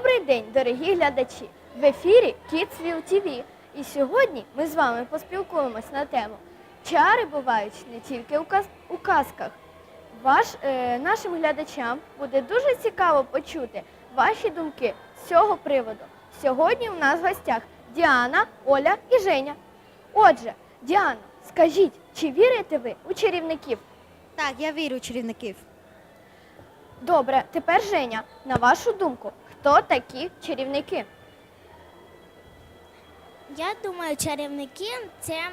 Добрий день, дорогі глядачі! В ефірі Kidsville TV. І сьогодні ми з вами поспілкуємось на тему Чари бувають не тільки у, каз- у казках. Ваш, е, нашим глядачам буде дуже цікаво почути ваші думки з цього приводу. Сьогодні у нас в гостях Діана, Оля і Женя. Отже, Діана, скажіть, чи вірите ви у чарівників? Так, я вірю у чарівників. Добре, тепер Женя, на вашу думку, хто такі чарівники? Я думаю, чарівники це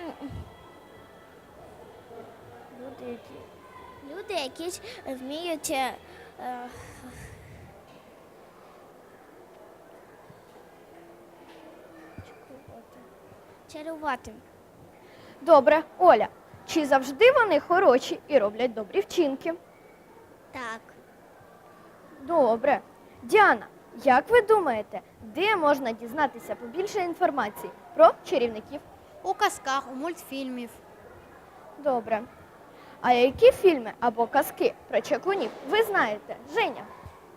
Люди, які люди, які вміють е, чарувати. Добре, Оля, чи завжди вони хороші і роблять добрі вчинки? Так. Добре. Діана, як ви думаєте, де можна дізнатися побільше інформації про чарівників? У казках, у мультфільмів. Добре. А які фільми або казки про чаклунів ви знаєте? Женя?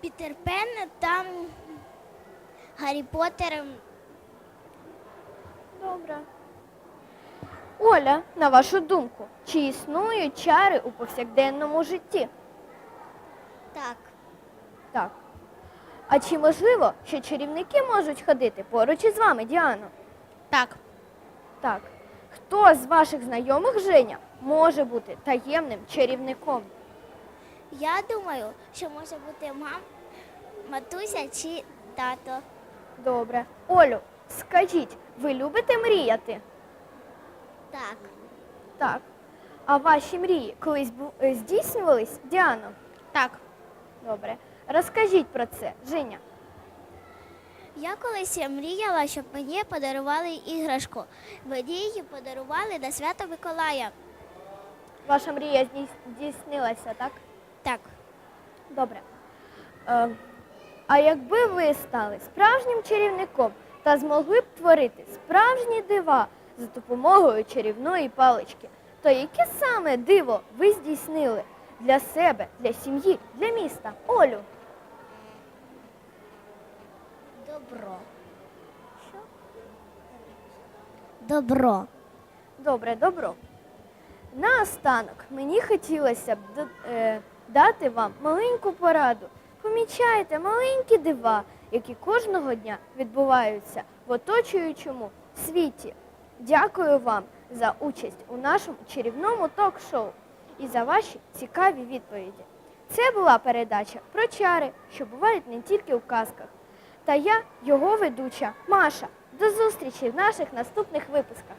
Пітер Пен та Гаррі Поттер. Добре. Оля, на вашу думку, чи існують чари у повсякденному житті? Так. Так. А чи можливо, що чарівники можуть ходити поруч із вами, Діано? Так. Так. Хто з ваших знайомих Женя може бути таємним чарівником? Я думаю, що може бути мам, матуся чи тато. Добре. Олю, скажіть, ви любите мріяти? Так. Так. А ваші мрії колись бу- е, здійснювались, Діано? Так. Добре. Розкажіть про це, Женя. Я колись мріяла, щоб мені подарували іграшку. Мені її подарували на свято Миколая. Ваша мрія здійснилася, так? Так. Добре. Е, а якби ви стали справжнім чарівником та змогли б творити справжні дива за допомогою чарівної палички, то яке саме диво ви здійснили для себе, для сім'ї, для міста? Олю? Добро. Що? Добро. Добре, добро. Наостанок мені хотілося б е, дати вам маленьку пораду. Помічайте маленькі дива, які кожного дня відбуваються в оточуючому світі. Дякую вам за участь у нашому чарівному ток-шоу і за ваші цікаві відповіді. Це була передача про чари, що бувають не тільки у казках. Та я, його ведуча Маша. До зустрічі в наших наступних випусках.